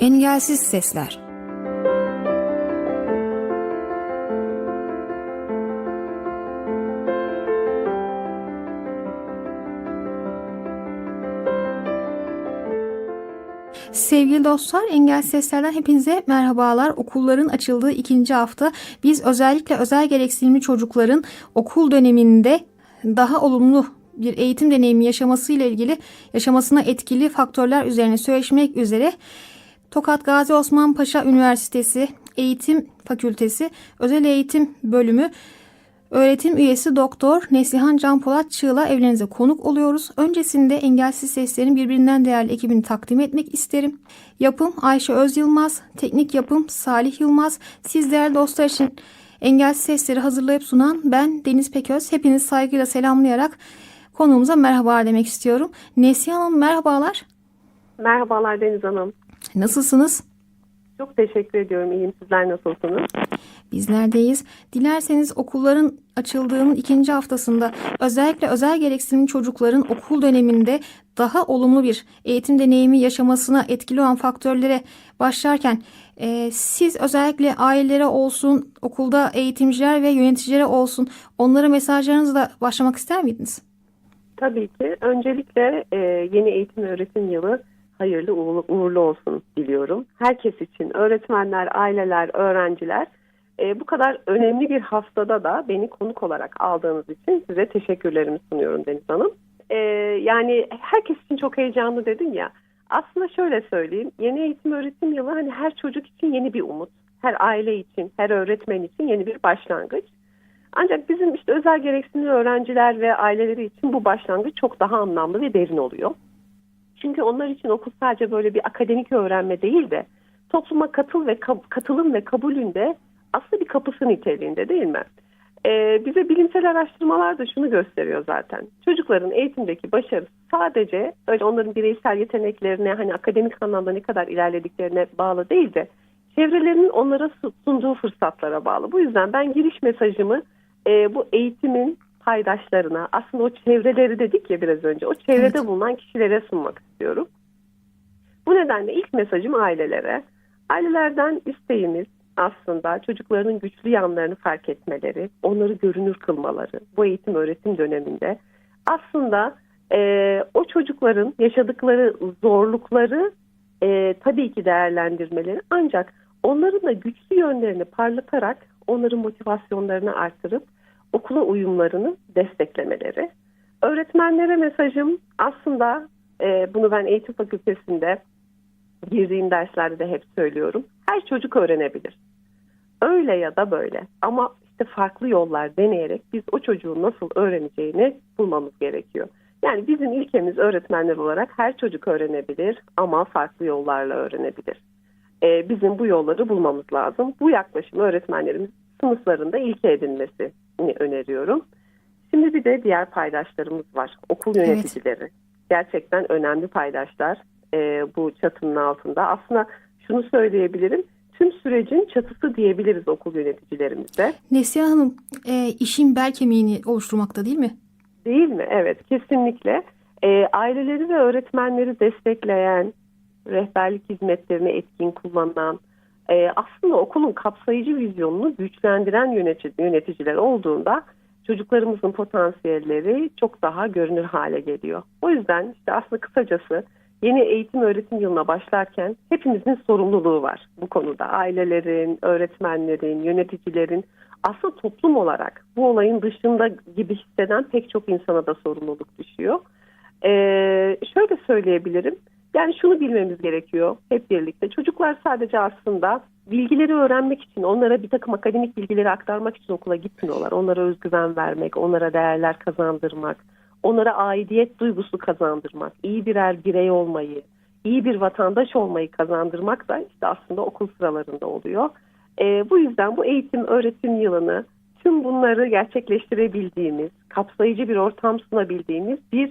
Engelsiz Sesler Sevgili dostlar, Engel Sesler'den hepinize merhabalar. Okulların açıldığı ikinci hafta biz özellikle özel gereksinimli çocukların okul döneminde daha olumlu bir eğitim deneyimi yaşaması ile ilgili yaşamasına etkili faktörler üzerine söyleşmek üzere Tokat Gazi Osman Paşa Üniversitesi Eğitim Fakültesi Özel Eğitim Bölümü Öğretim üyesi Doktor Neslihan Can Polat Çığ'la evlerinize konuk oluyoruz. Öncesinde Engelsiz Seslerin birbirinden değerli ekibini takdim etmek isterim. Yapım Ayşe Öz Yılmaz, teknik yapım Salih Yılmaz. Siz değerli dostlar için Engelsiz Sesleri hazırlayıp sunan ben Deniz Peköz. Hepinizi saygıyla selamlayarak konuğumuza merhaba demek istiyorum. Neslihan Hanım merhabalar. Merhabalar Deniz Hanım. Nasılsınız? Çok teşekkür ediyorum. İyiyim. Sizler nasılsınız? Bizlerdeyiz. Dilerseniz okulların açıldığının ikinci haftasında özellikle özel gereksinimli çocukların okul döneminde daha olumlu bir eğitim deneyimi yaşamasına etkili olan faktörlere başlarken e, siz özellikle ailelere olsun, okulda eğitimciler ve yöneticilere olsun onlara mesajlarınızla başlamak ister miydiniz? Tabii ki. Öncelikle e, yeni eğitim öğretim yılı hayırlı uğurlu, olsun diliyorum. Herkes için öğretmenler, aileler, öğrenciler e, bu kadar önemli bir haftada da beni konuk olarak aldığınız için size teşekkürlerimi sunuyorum Deniz Hanım. E, yani herkes için çok heyecanlı dedin ya. Aslında şöyle söyleyeyim. Yeni eğitim öğretim yılı hani her çocuk için yeni bir umut. Her aile için, her öğretmen için yeni bir başlangıç. Ancak bizim işte özel gereksinimli öğrenciler ve aileleri için bu başlangıç çok daha anlamlı ve derin oluyor. Çünkü onlar için okul sadece böyle bir akademik öğrenme değil de topluma katıl ve katılım ve kabulünde aslında bir kapısı niteliğinde değil mi? Ee, bize bilimsel araştırmalar da şunu gösteriyor zaten. Çocukların eğitimdeki başarısı sadece öyle onların bireysel yeteneklerine hani akademik anlamda ne kadar ilerlediklerine bağlı değil de çevrelerinin onlara sunduğu fırsatlara bağlı. Bu yüzden ben giriş mesajımı e, bu eğitimin paydaşlarına aslında o çevreleri dedik ya biraz önce o çevrede evet. bulunan kişilere sunmak istiyorum. Bu nedenle ilk mesajım ailelere. Ailelerden isteğimiz aslında çocukların güçlü yanlarını fark etmeleri, onları görünür kılmaları bu eğitim öğretim döneminde aslında e, o çocukların yaşadıkları zorlukları e, tabii ki değerlendirmeleri ancak onların da güçlü yönlerini parlatarak onların motivasyonlarını artırıp okula uyumlarını desteklemeleri. Öğretmenlere mesajım aslında e, bunu ben eğitim fakültesinde girdiğim derslerde de hep söylüyorum. Her çocuk öğrenebilir. Öyle ya da böyle ama işte farklı yollar deneyerek biz o çocuğun nasıl öğreneceğini bulmamız gerekiyor. Yani bizim ilkemiz öğretmenler olarak her çocuk öğrenebilir ama farklı yollarla öğrenebilir. Ee, bizim bu yolları bulmamız lazım. Bu yaklaşım öğretmenlerimiz sınıflarında ilke edinmesi öneriyorum. Şimdi bir de diğer paydaşlarımız var. Okul yöneticileri. Evet. Gerçekten önemli paydaşlar e, bu çatının altında. Aslında şunu söyleyebilirim. Tüm sürecin çatısı diyebiliriz okul yöneticilerimize. Neslihan Hanım e, işin bel kemiğini oluşturmakta değil mi? Değil mi? Evet kesinlikle. E, aileleri ve öğretmenleri destekleyen, rehberlik hizmetlerini etkin kullanan, e, aslında okulun kapsayıcı vizyonunu güçlendiren yönetici, yöneticiler olduğunda çocuklarımızın potansiyelleri çok daha görünür hale geliyor. O yüzden işte aslında kısacası yeni eğitim öğretim yılına başlarken hepimizin sorumluluğu var bu konuda. Ailelerin, öğretmenlerin, yöneticilerin aslında toplum olarak bu olayın dışında gibi hisseden pek çok insana da sorumluluk düşüyor. Ee, şöyle söyleyebilirim. Yani şunu bilmemiz gerekiyor hep birlikte. Çocuklar sadece aslında bilgileri öğrenmek için, onlara bir takım akademik bilgileri aktarmak için okula gitmiyorlar. Onlara özgüven vermek, onlara değerler kazandırmak, onlara aidiyet duygusu kazandırmak, iyi birer birey olmayı, iyi bir vatandaş olmayı kazandırmak da işte aslında okul sıralarında oluyor. E, bu yüzden bu eğitim öğretim yılını tüm bunları gerçekleştirebildiğimiz, kapsayıcı bir ortam sunabildiğimiz bir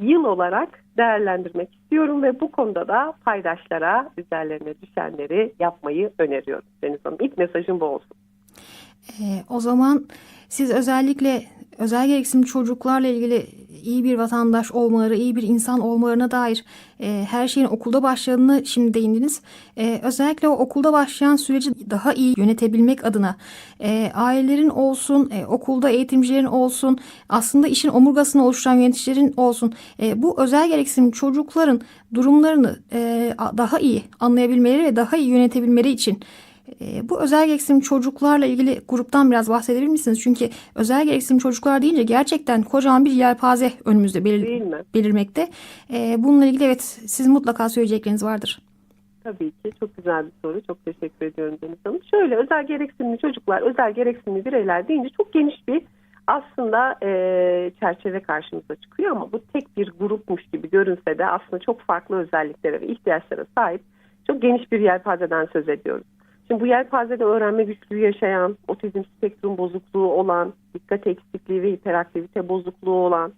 yıl olarak değerlendirmek istiyorum ve bu konuda da paydaşlara üzerlerine düşenleri yapmayı öneriyorum Deniz Hanım. İlk mesajım bu olsun. E, o zaman siz özellikle özel gereksinimli çocuklarla ilgili iyi bir vatandaş olmaları, iyi bir insan olmalarına dair e, her şeyin okulda başladığını şimdi değindiniz. E, özellikle o okulda başlayan süreci daha iyi yönetebilmek adına e, ailelerin olsun, e, okulda eğitimcilerin olsun, aslında işin omurgasını oluşturan yöneticilerin olsun, e, bu özel gereksinim çocukların durumlarını e, daha iyi anlayabilmeleri ve daha iyi yönetebilmeleri için bu özel gereksinim çocuklarla ilgili gruptan biraz bahsedebilir misiniz? Çünkü özel gereksinim çocuklar deyince gerçekten kocaman bir yelpaze önümüzde belir- belirmekte. E, bununla ilgili evet sizin mutlaka söyleyecekleriniz vardır. Tabii ki çok güzel bir soru. Çok teşekkür ediyorum Deniz Hanım. Şöyle özel gereksinimli çocuklar, özel gereksinimli bireyler deyince çok geniş bir aslında e, çerçeve karşımıza çıkıyor ama bu tek bir grupmuş gibi görünse de aslında çok farklı özelliklere ve ihtiyaçlara sahip çok geniş bir yelpazeden söz ediyoruz. Şimdi bu yelpazede öğrenme güçlüğü yaşayan, otizm spektrum bozukluğu olan, dikkat eksikliği ve hiperaktivite bozukluğu olan,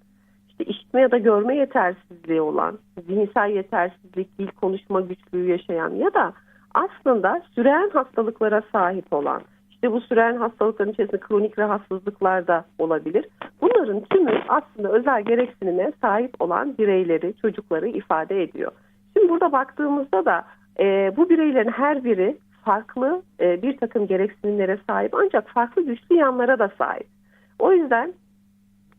işte işitme ya da görme yetersizliği olan, zihinsel yetersizlik, dil konuşma güçlüğü yaşayan ya da aslında süren hastalıklara sahip olan, işte bu süren hastalıkların içerisinde kronik rahatsızlıklar da olabilir. Bunların tümü aslında özel gereksinime sahip olan bireyleri, çocukları ifade ediyor. Şimdi burada baktığımızda da e, bu bireylerin her biri farklı e, bir takım gereksinimlere sahip ancak farklı güçlü yanlara da sahip. O yüzden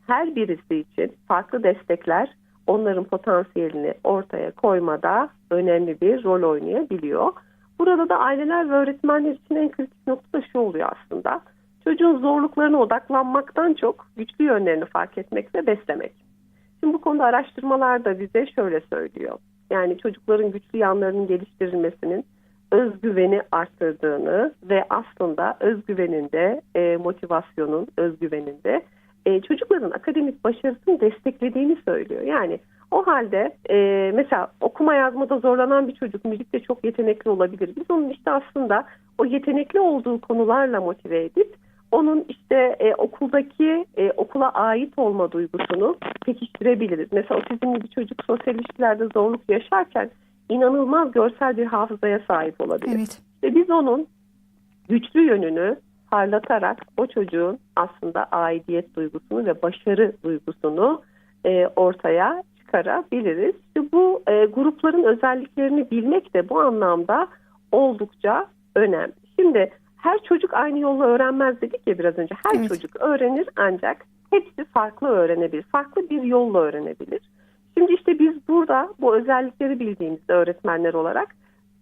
her birisi için farklı destekler onların potansiyelini ortaya koymada önemli bir rol oynayabiliyor. Burada da aileler ve öğretmenler için en kritik nokta şu oluyor aslında. Çocuğun zorluklarına odaklanmaktan çok güçlü yönlerini fark etmek ve beslemek. Şimdi bu konuda araştırmalar da bize şöyle söylüyor. Yani çocukların güçlü yanlarının geliştirilmesinin özgüveni arttırdığını ve aslında özgüveninde, e, motivasyonun özgüveninde e, çocukların akademik başarısını desteklediğini söylüyor. Yani o halde e, mesela okuma yazmada zorlanan bir çocuk müzikte çok yetenekli olabilir. Biz onun işte aslında o yetenekli olduğu konularla motive edip onun işte e, okuldaki e, okula ait olma duygusunu pekiştirebiliriz. Mesela otizmli bir çocuk sosyal ilişkilerde zorluk yaşarken inanılmaz görsel bir hafızaya sahip olabilir. Evet. Ve biz onun güçlü yönünü parlatarak o çocuğun aslında aidiyet duygusunu ve başarı duygusunu e, ortaya çıkarabiliriz. İşte bu e, grupların özelliklerini bilmek de bu anlamda oldukça önemli. Şimdi her çocuk aynı yolla öğrenmez dedik ya biraz önce. Her Evet. çocuk öğrenir ancak hepsi farklı öğrenebilir. Farklı bir yolla öğrenebilir. Şimdi işte biz burada bu özellikleri bildiğimizde öğretmenler olarak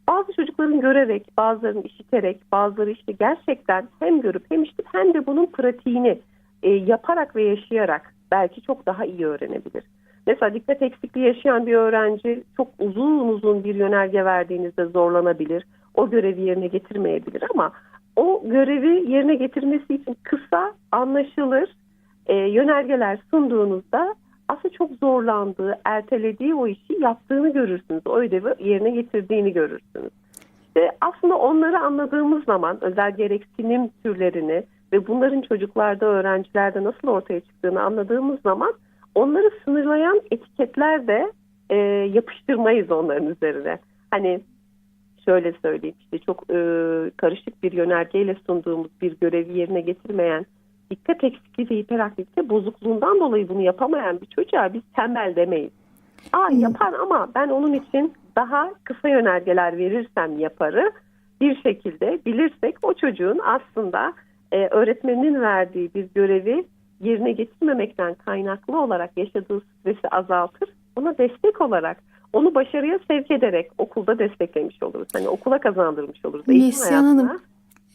bazı çocukların görerek, bazılarının işiterek, bazıları işte gerçekten hem görüp hem işitip hem de bunun pratiğini e, yaparak ve yaşayarak belki çok daha iyi öğrenebilir. Mesela dikkat eksikliği yaşayan bir öğrenci çok uzun uzun bir yönerge verdiğinizde zorlanabilir. O görevi yerine getirmeyebilir ama o görevi yerine getirmesi için kısa, anlaşılır e, yönergeler sunduğunuzda aslında çok zorlandığı, ertelediği o işi yaptığını görürsünüz. O ödevi yerine getirdiğini görürsünüz. İşte aslında onları anladığımız zaman özel gereksinim türlerini ve bunların çocuklarda, öğrencilerde nasıl ortaya çıktığını anladığımız zaman onları sınırlayan etiketler de e, yapıştırmayız onların üzerine. Hani şöyle söyleyeyim işte çok e, karışık bir yönergeyle sunduğumuz bir görevi yerine getirmeyen dikkat eksikliği ve hiperaktivite bozukluğundan dolayı bunu yapamayan bir çocuğa biz tembel demeyiz. Aa yapar ama ben onun için daha kısa yönergeler verirsem yaparı bir şekilde bilirsek o çocuğun aslında e, öğretmeninin verdiği bir görevi yerine getirmemekten kaynaklı olarak yaşadığı stresi azaltır. Ona destek olarak onu başarıya sevk ederek okulda desteklemiş oluruz. Hani okula kazandırmış oluruz. Neslihan Hanım,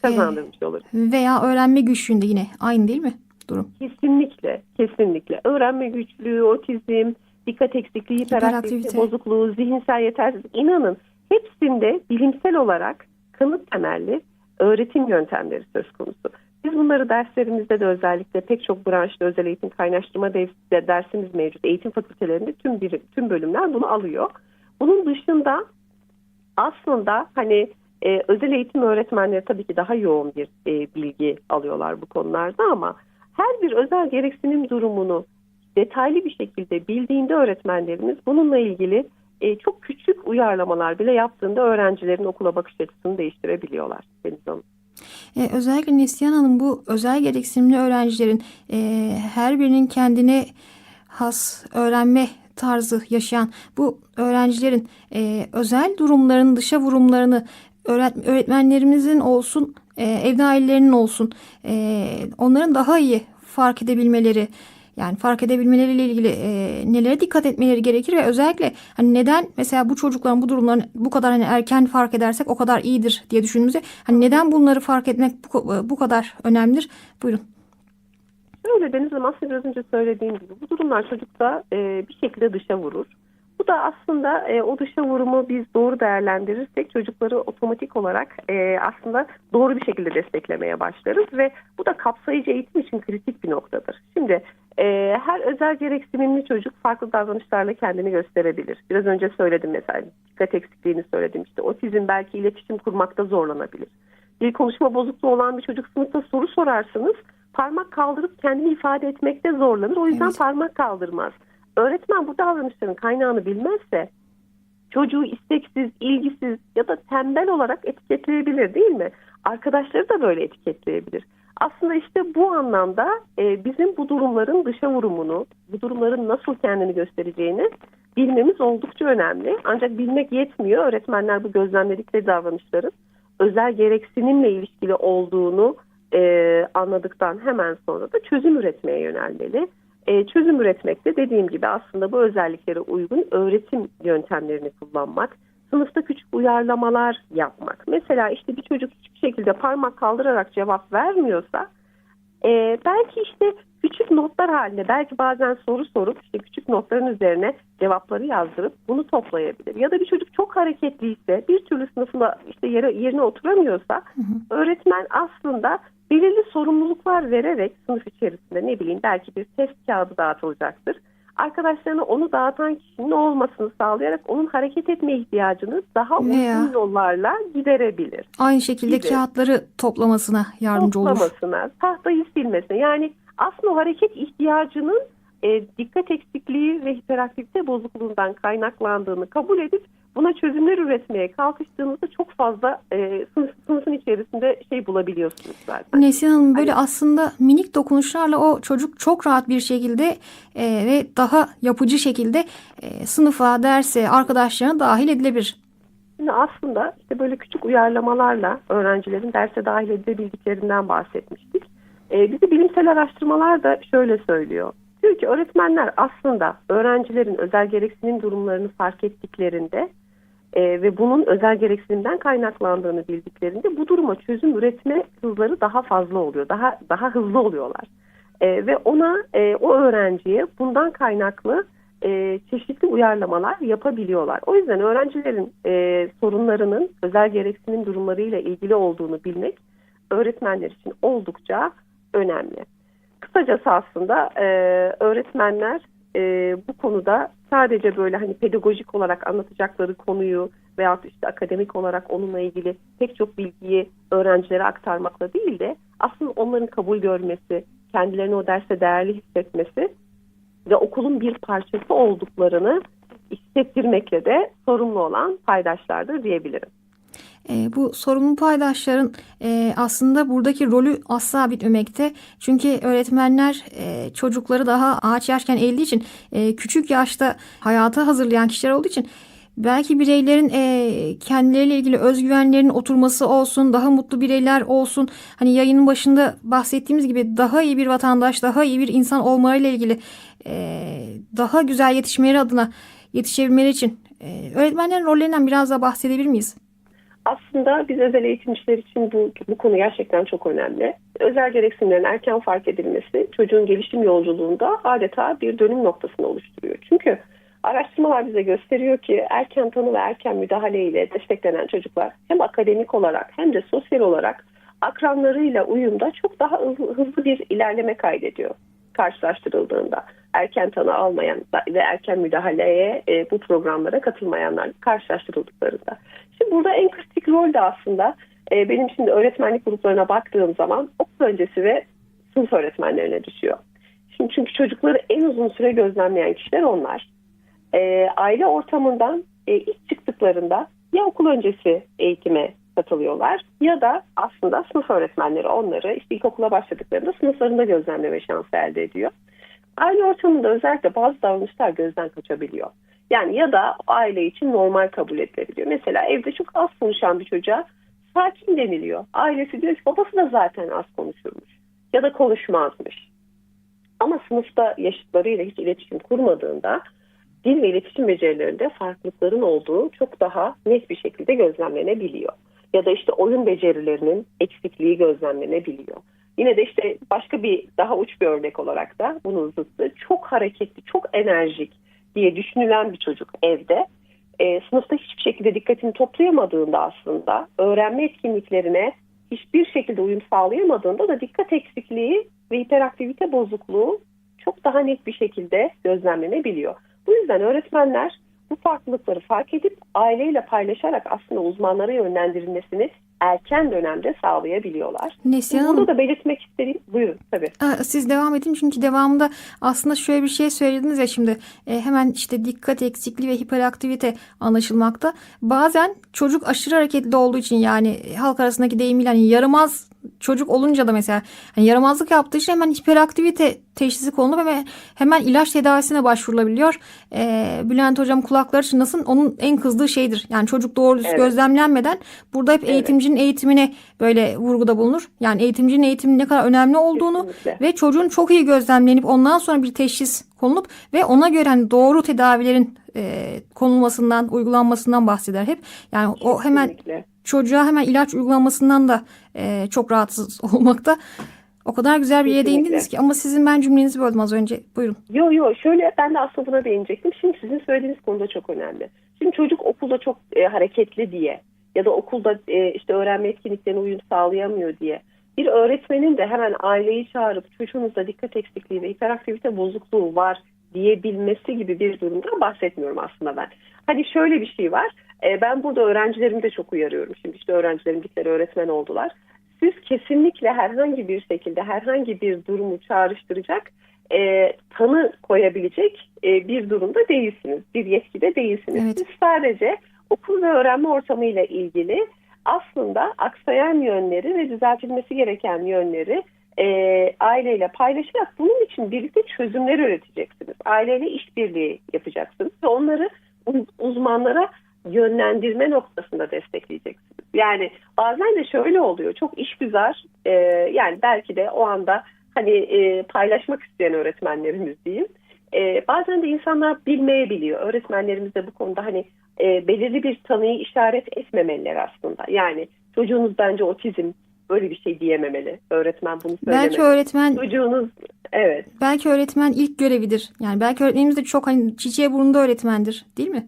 kazandırmış oluruz. Veya öğrenme güçlüğünde yine aynı değil mi durum? Kesinlikle, kesinlikle. Öğrenme güçlüğü, otizm, dikkat eksikliği, hiperaktivite Hiperaktivite. bozukluğu, zihinsel yetersizlik inanın hepsinde bilimsel olarak kanıt temelli öğretim yöntemleri söz konusu. Biz bunları derslerimizde de özellikle pek çok branşta özel eğitim kaynaştırma de- de dersimiz mevcut. Eğitim fakültelerinde tüm bir, tüm bölümler bunu alıyor. Bunun dışında aslında hani e, özel eğitim öğretmenleri tabii ki daha yoğun bir e, bilgi alıyorlar bu konularda ama her bir özel gereksinim durumunu detaylı bir şekilde bildiğinde öğretmenlerimiz bununla ilgili e, çok küçük uyarlamalar bile yaptığında öğrencilerin okula bakış açısını değiştirebiliyorlar. Deniz Hanım. Ee, özellikle Neslihan Hanım bu özel gereksinimli öğrencilerin e, her birinin kendine has öğrenme tarzı yaşayan bu öğrencilerin e, özel durumlarını, dışa vurumlarını öğretmenlerimizin olsun, e, evde ailelerinin olsun, e, onların daha iyi fark edebilmeleri, yani fark edebilmeleriyle ilgili e, nelere dikkat etmeleri gerekir ve özellikle hani neden mesela bu çocukların bu durumlarını bu kadar hani erken fark edersek o kadar iyidir diye düşündüğümüzde hani neden bunları fark etmek bu, kadar önemlidir? Buyurun. Öyle Deniz Hanım aslında biraz önce söylediğim gibi bu durumlar çocukta e, bir şekilde dışa vurur. Bu da aslında e, o dışa vurumu biz doğru değerlendirirsek çocukları otomatik olarak e, aslında doğru bir şekilde desteklemeye başlarız ve bu da kapsayıcı eğitim için kritik bir noktadır. Şimdi e, her özel gereksinimli çocuk farklı davranışlarla kendini gösterebilir. Biraz önce söyledim mesela dikkat eksikliğini söyledim işte otizm belki iletişim kurmakta zorlanabilir. Dil konuşma bozukluğu olan bir çocuk sınıfta soru sorarsınız parmak kaldırıp kendini ifade etmekte zorlanır. O yüzden Evet. parmak kaldırmaz. Öğretmen bu davranışların kaynağını bilmezse çocuğu isteksiz, ilgisiz ya da tembel olarak etiketleyebilir değil mi? Arkadaşları da böyle etiketleyebilir. Aslında işte bu anlamda e, bizim bu durumların dışa vurumunu, bu durumların nasıl kendini göstereceğini bilmemiz oldukça önemli. Ancak bilmek yetmiyor. Öğretmenler bu gözlemledikleri davranışların özel gereksinimle ilişkili olduğunu e, anladıktan hemen sonra da çözüm üretmeye yönelmeli. E, çözüm üretmekte dediğim gibi aslında bu özelliklere uygun öğretim yöntemlerini kullanmak, sınıfta küçük uyarlamalar yapmak. Mesela işte bir çocuk hiçbir şekilde parmak kaldırarak cevap vermiyorsa e, belki işte küçük notlar halinde belki bazen soru sorup işte küçük notların üzerine cevapları yazdırıp bunu toplayabilir. Ya da bir çocuk çok hareketliyse bir türlü sınıfına işte yere, yerine oturamıyorsa öğretmen aslında belirli sorumluluklar vererek sınıf içerisinde ne bileyim belki bir test kağıdı dağıtılacaktır. Arkadaşlarına onu dağıtan kişinin olmasını sağlayarak onun hareket etme ihtiyacını daha Veya- uzun yollarla giderebilir. Aynı şekilde Gibi. kağıtları toplamasına yardımcı olur. toplamasına, tahtayı silmesine yani aslında hareket ihtiyacının e, dikkat eksikliği ve hiperaktivite bozukluğundan kaynaklandığını kabul edip buna çözümler üretmeye kalkıştığınızda çok fazla e, sınıf, sınıfın içerisinde şey bulabiliyorsunuz zaten. Nesin Hanım böyle aslında minik dokunuşlarla o çocuk çok rahat bir şekilde e, ve daha yapıcı şekilde e, sınıfa, derse, arkadaşlarına dahil edilebilir. Şimdi aslında işte böyle küçük uyarlamalarla öğrencilerin derse dahil edilebildiklerinden bahsetmiştik. Ee, bizi bilimsel araştırmalar da şöyle söylüyor. Diyor ki öğretmenler aslında öğrencilerin özel gereksinim durumlarını fark ettiklerinde e, ve bunun özel gereksinimden kaynaklandığını bildiklerinde bu duruma çözüm üretme hızları daha fazla oluyor. Daha daha hızlı oluyorlar. E, ve ona e, o öğrenciye bundan kaynaklı e, çeşitli uyarlamalar yapabiliyorlar. O yüzden öğrencilerin e, sorunlarının özel gereksinim durumlarıyla ilgili olduğunu bilmek öğretmenler için oldukça önemli. Kısacası aslında e, öğretmenler e, bu konuda sadece böyle hani pedagojik olarak anlatacakları konuyu veyahut işte akademik olarak onunla ilgili pek çok bilgiyi öğrencilere aktarmakla değil de aslında onların kabul görmesi, kendilerini o derste değerli hissetmesi ve okulun bir parçası olduklarını hissettirmekle de sorumlu olan paydaşlardır diyebilirim. E, bu sorumlu paydaşların e, aslında buradaki rolü asla bitmemekte. Çünkü öğretmenler e, çocukları daha ağaç yaşken eğildiği için e, küçük yaşta hayata hazırlayan kişiler olduğu için belki bireylerin e, kendileriyle ilgili özgüvenlerinin oturması olsun, daha mutlu bireyler olsun. Hani yayının başında bahsettiğimiz gibi daha iyi bir vatandaş, daha iyi bir insan olmalarıyla ilgili e, daha güzel yetişmeleri adına yetişebilmeleri için e, öğretmenlerin rollerinden biraz daha bahsedebilir miyiz? Aslında biz özel eğitimciler için bu, bu konu gerçekten çok önemli. Özel gereksinimlerin erken fark edilmesi çocuğun gelişim yolculuğunda adeta bir dönüm noktasını oluşturuyor. Çünkü araştırmalar bize gösteriyor ki erken tanı ve erken müdahale ile desteklenen çocuklar hem akademik olarak hem de sosyal olarak akranlarıyla uyumda çok daha hızlı, bir ilerleme kaydediyor karşılaştırıldığında erken tanı almayan ve erken müdahaleye e, bu programlara katılmayanlar karşılaştırıldıklarında. Şimdi burada en kritik rol de aslında e, benim şimdi öğretmenlik gruplarına baktığım zaman okul öncesi ve sınıf öğretmenlerine düşüyor. Şimdi çünkü çocukları en uzun süre gözlemleyen kişiler onlar. E, aile ortamından e, ilk çıktıklarında ya okul öncesi eğitime katılıyorlar ya da aslında sınıf öğretmenleri onları işte ilkokula başladıklarında sınıflarında gözlemleme şansı elde ediyor. aile ortamında özellikle bazı davranışlar gözden kaçabiliyor. Yani ya da aile için normal kabul edilebiliyor. Mesela evde çok az konuşan bir çocuğa sakin deniliyor. Ailesi diyor ki babası da zaten az konuşurmuş ya da konuşmazmış. Ama sınıfta yaşıtlarıyla hiç iletişim kurmadığında dil ve iletişim becerilerinde farklılıkların olduğu çok daha net bir şekilde gözlemlenebiliyor. Ya da işte oyun becerilerinin eksikliği gözlemlenebiliyor. Yine de işte başka bir daha uç bir örnek olarak da bunun zıttı çok hareketli, çok enerjik diye düşünülen bir çocuk evde e, sınıfta hiçbir şekilde dikkatini toplayamadığında aslında öğrenme etkinliklerine hiçbir şekilde uyum sağlayamadığında da dikkat eksikliği ve hiperaktivite bozukluğu çok daha net bir şekilde gözlemlenebiliyor. Bu yüzden öğretmenler bu farklılıkları fark edip aileyle paylaşarak aslında uzmanlara yönlendirilmesini erken dönemde sağlayabiliyorlar. Neslihan Burada Hanım da belirtmek istediğim, buyurun tabii. Aa, siz devam edin çünkü devamında aslında şöyle bir şey söylediniz ya şimdi e, hemen işte dikkat eksikliği ve hiperaktivite anlaşılmakta. Bazen çocuk aşırı hareketli olduğu için yani halk arasındaki deyimiyle hani yaramaz çocuk olunca da mesela hani yaramazlık yaptığı için hemen hiperaktivite teşhisi konulup hemen, hemen ilaç tedavisine başvurulabiliyor. E, Bülent hocam kulakları çınlasın onun en kızdığı şeydir. Yani çocuk doğru düz Evet. gözlemlenmeden burada hep Evet. eğitimcinin eğitimine böyle vurguda bulunur. Yani eğitimcinin eğitiminin ne kadar önemli olduğunu Kesinlikle. ve çocuğun çok iyi gözlemlenip ondan sonra bir teşhis konulup ve ona göre hani doğru tedavilerin e, konulmasından, uygulanmasından bahseder hep. Yani o hemen Kesinlikle. Çocuğa hemen ilaç uygulanmasından da e, çok rahatsız olmakta. O kadar güzel bir yere Kesinlikle. değindiniz ki ama sizin ben cümlenizi böldüm az önce. Buyurun. Yo yo şöyle ben de aslında buna değinecektim. Şimdi sizin söylediğiniz konuda çok önemli. Şimdi çocuk okulda çok e, hareketli diye ya da okulda e, işte öğrenme etkinliklerine uyum sağlayamıyor diye bir öğretmenin de hemen aileyi çağırıp çocuğunuzda dikkat eksikliği ve hiperaktivite bozukluğu var diyebilmesi gibi bir durumdan bahsetmiyorum aslında ben. Hani şöyle bir şey var. E, ben burada öğrencilerimi de çok uyarıyorum. Şimdi işte öğrencilerim gittiler öğretmen oldular. Siz kesinlikle herhangi bir şekilde herhangi bir durumu çağrıştıracak e, tanı koyabilecek e, bir durumda değilsiniz. Bir yetkide değilsiniz. Evet. Siz sadece okul ve öğrenme ortamıyla ilgili aslında aksayan yönleri ve düzeltilmesi gereken yönleri e, aileyle paylaşarak bunun için birlikte çözümler üreteceksiniz. Aileyle işbirliği yapacaksınız ve onları uz- uzmanlara yönlendirme noktasında destekleyeceksiniz. Yani bazen de şöyle oluyor. Çok işgüzar e, yani belki de o anda hani e, paylaşmak isteyen öğretmenlerimiz diyeyim. E, bazen de insanlar bilmeyebiliyor. Öğretmenlerimiz de bu konuda hani e, belirli bir tanıyı işaret etmemeliler aslında. Yani çocuğunuz bence otizm böyle bir şey diyememeli. Öğretmen bunu söylemeli. Belki öğretmen Çocuğunuz evet belki öğretmen ilk görevidir. Yani belki öğretmenimiz de çok hani çiçeğe burnunda öğretmendir, değil mi?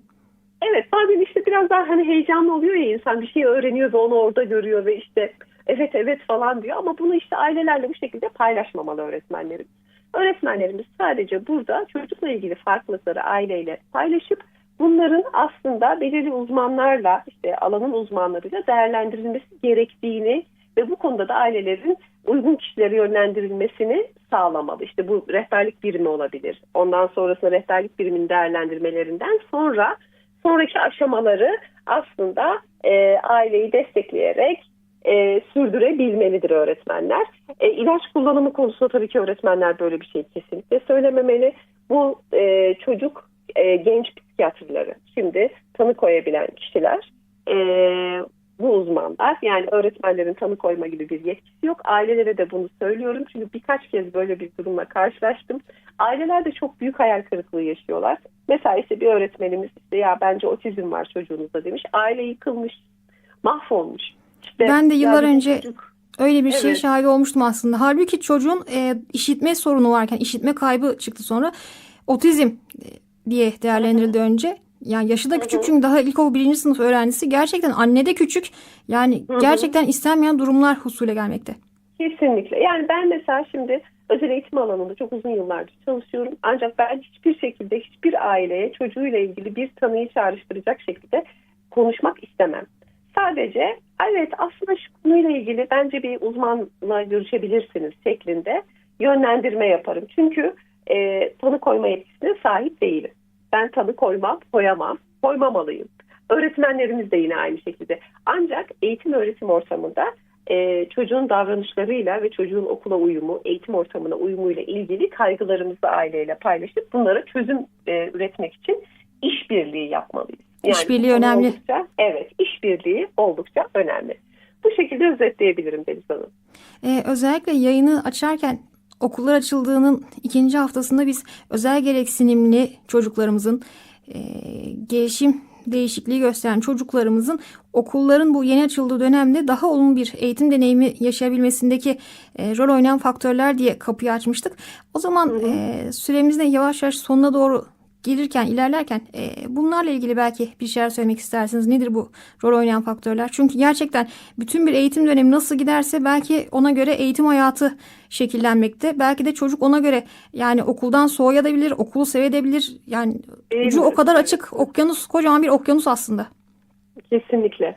Evet bazen işte biraz daha hani heyecanlı oluyor ya insan bir şey öğreniyor ve onu orada görüyor ve işte evet evet falan diyor ama bunu işte ailelerle bu şekilde paylaşmamalı öğretmenlerimiz. Öğretmenlerimiz sadece burada çocukla ilgili farklılıkları aileyle paylaşıp bunların aslında belirli uzmanlarla işte alanın uzmanlarıyla değerlendirilmesi gerektiğini ve bu konuda da ailelerin uygun kişilere yönlendirilmesini sağlamalı. İşte bu rehberlik birimi olabilir. Ondan sonrasında rehberlik biriminin değerlendirmelerinden sonra sonraki aşamaları aslında e, aileyi destekleyerek e, sürdürebilmelidir öğretmenler. E, ilaç kullanımı konusunda tabii ki öğretmenler böyle bir şey kesinlikle söylememeli. Bu e, çocuk e, genç psikiyatrları şimdi tanı koyabilen kişiler e, bu uzmanlar yani öğretmenlerin tanı koyma gibi bir yetkisi yok. Ailelere de bunu söylüyorum çünkü birkaç kez böyle bir durumla karşılaştım. Aileler de çok büyük hayal kırıklığı yaşıyorlar. Mesela işte bir öğretmenimiz işte ya bence otizm var çocuğunuzda demiş. Aile yıkılmış, mahvolmuş. İşte, Ben de yıllar önce- çocuk- Öyle bir şey Evet. şahit olmuştum aslında. Halbuki çocuğun e, işitme sorunu varken işitme kaybı çıktı sonra otizm e, diye değerlendirildi önce. Yani yaşı da küçük çünkü daha ilkokul birinci sınıf öğrencisi. Gerçekten anne de küçük. Yani gerçekten istenmeyen durumlar husule gelmekte. Kesinlikle. Yani ben mesela şimdi özel eğitim alanında çok uzun yıllardır çalışıyorum. Ancak ben hiçbir şekilde hiçbir aileye çocuğuyla ilgili bir tanıyı çağrıştıracak şekilde konuşmak istemem. Sadece evet aslında şu konuyla ilgili bence bir uzmanla görüşebilirsiniz şeklinde yönlendirme yaparım. Çünkü e, tanı koyma yetkisine sahip değilim. Ben tanı koymam, koyamam, koymamalıyım. Öğretmenlerimiz de yine aynı şekilde. Ancak eğitim öğretim ortamında e, çocuğun davranışlarıyla ve çocuğun okula uyumu, eğitim ortamına uyumuyla ilgili kaygılarımızı aileyle paylaşıp bunlara çözüm e, üretmek için işbirliği yapmalıyız. İşbirliği bu konu önemli. Oldukça, evet, işbirliği oldukça önemli. Bu şekilde özetleyebilirim Deniz Hanım. Ee, özellikle yayını açarken okullar açıldığının ikinci haftasında biz özel gereksinimli çocuklarımızın e, gelişim değişikliği gösteren çocuklarımızın okulların bu yeni açıldığı dönemde daha olumlu bir eğitim deneyimi yaşayabilmesindeki e, rol oynayan faktörler diye kapıyı açmıştık. O zaman e, süremizin de yavaş yavaş sonuna doğru gelirken, ilerlerken e, bunlarla ilgili belki bir şeyler söylemek istersiniz. Nedir bu rol oynayan faktörler? Çünkü gerçekten bütün bir eğitim dönemi nasıl giderse belki ona göre eğitim hayatı şekillenmekte. Belki de çocuk ona göre yani okuldan soğuyabilir, okulu sevebilir. Yani Değil ucu o kadar açık. Okyanus, kocaman bir okyanus aslında. Kesinlikle.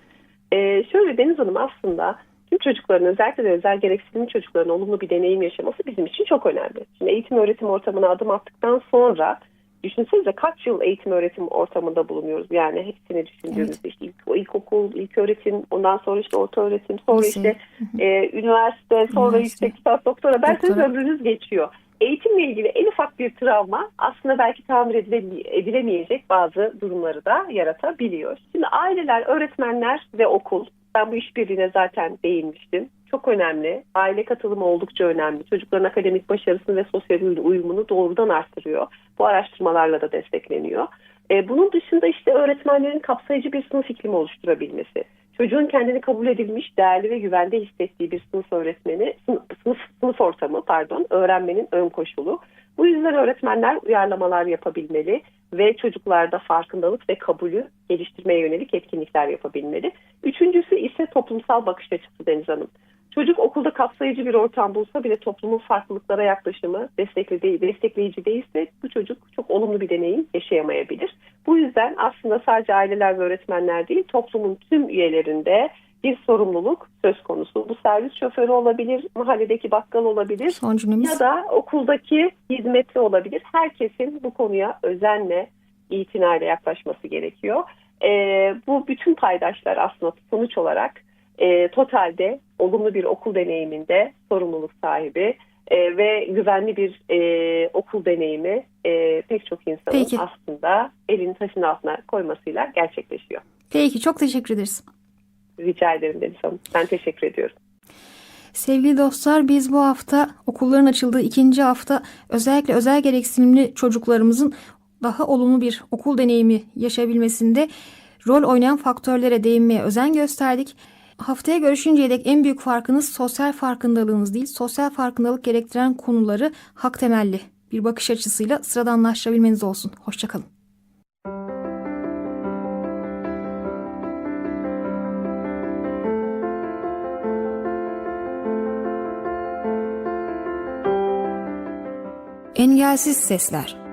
Ee, şöyle Deniz Hanım aslında tüm çocukların özellikle de özel gereksinimli çocukların olumlu bir deneyim yaşaması bizim için çok önemli. Şimdi eğitim öğretim ortamına adım attıktan sonra düşünsenize kaç yıl eğitim öğretim ortamında bulunuyoruz. Yani hepsini düşündüğümüzde işte ilk, ilkokul, ilk öğretim, ondan sonra işte orta öğretim, sonra Lise. işte e, üniversite, sonra Üniversite. yüksek lisans, doktora. Doktora. ömrünüz geçiyor. Eğitimle ilgili en ufak bir travma aslında belki tamir edile- edilemeyecek bazı durumları da yaratabiliyor. Şimdi aileler, öğretmenler ve okul, ben bu işbirliğine zaten değinmiştim. Çok önemli. Aile katılımı oldukça önemli. Çocukların akademik başarısını ve sosyal uyumunu doğrudan arttırıyor. Bu araştırmalarla da destekleniyor. E, bunun dışında işte öğretmenlerin kapsayıcı bir sınıf iklimi oluşturabilmesi. Çocuğun kendini kabul edilmiş, değerli ve güvende hissettiği bir sınıf öğretmeni, sınıf, sınıf, sınıf ortamı pardon, öğrenmenin ön koşulu. Bu yüzden öğretmenler uyarlamalar yapabilmeli ve çocuklarda farkındalık ve kabulü geliştirmeye yönelik etkinlikler yapabilmeli. Üçüncüsü ise toplumsal bakış açısı Deniz Hanım. Çocuk okulda kapsayıcı bir ortam bulsa bile toplumun farklılıklara yaklaşımı destekleyici, destekleyici değilse bu çocuk çok olumlu bir deneyim yaşayamayabilir. Bu yüzden aslında sadece aileler ve öğretmenler değil toplumun tüm üyelerinde bir sorumluluk söz konusu. Bu servis şoförü olabilir, mahalledeki bakkal olabilir Son cümlemiz. ya da okuldaki hizmetli olabilir. Herkesin bu konuya özenle, itinayla yaklaşması gerekiyor. Ee, bu bütün paydaşlar aslında sonuç olarak e, totalde olumlu bir okul deneyiminde sorumluluk sahibi e, ve güvenli bir e, okul deneyimi e, pek çok insanın Peki. aslında elini taşın altına koymasıyla gerçekleşiyor. Peki çok teşekkür ederiz. Rica ederim Deniz Hanım. Ben teşekkür ediyorum. Sevgili dostlar biz bu hafta okulların açıldığı ikinci hafta özellikle özel gereksinimli çocuklarımızın daha olumlu bir okul deneyimi yaşayabilmesinde rol oynayan faktörlere değinmeye özen gösterdik. Haftaya görüşünceye dek en büyük farkınız sosyal farkındalığınız değil, sosyal farkındalık gerektiren konuları hak temelli bir bakış açısıyla sıradanlaştırabilmeniz olsun. Hoşçakalın. Engelsiz Sesler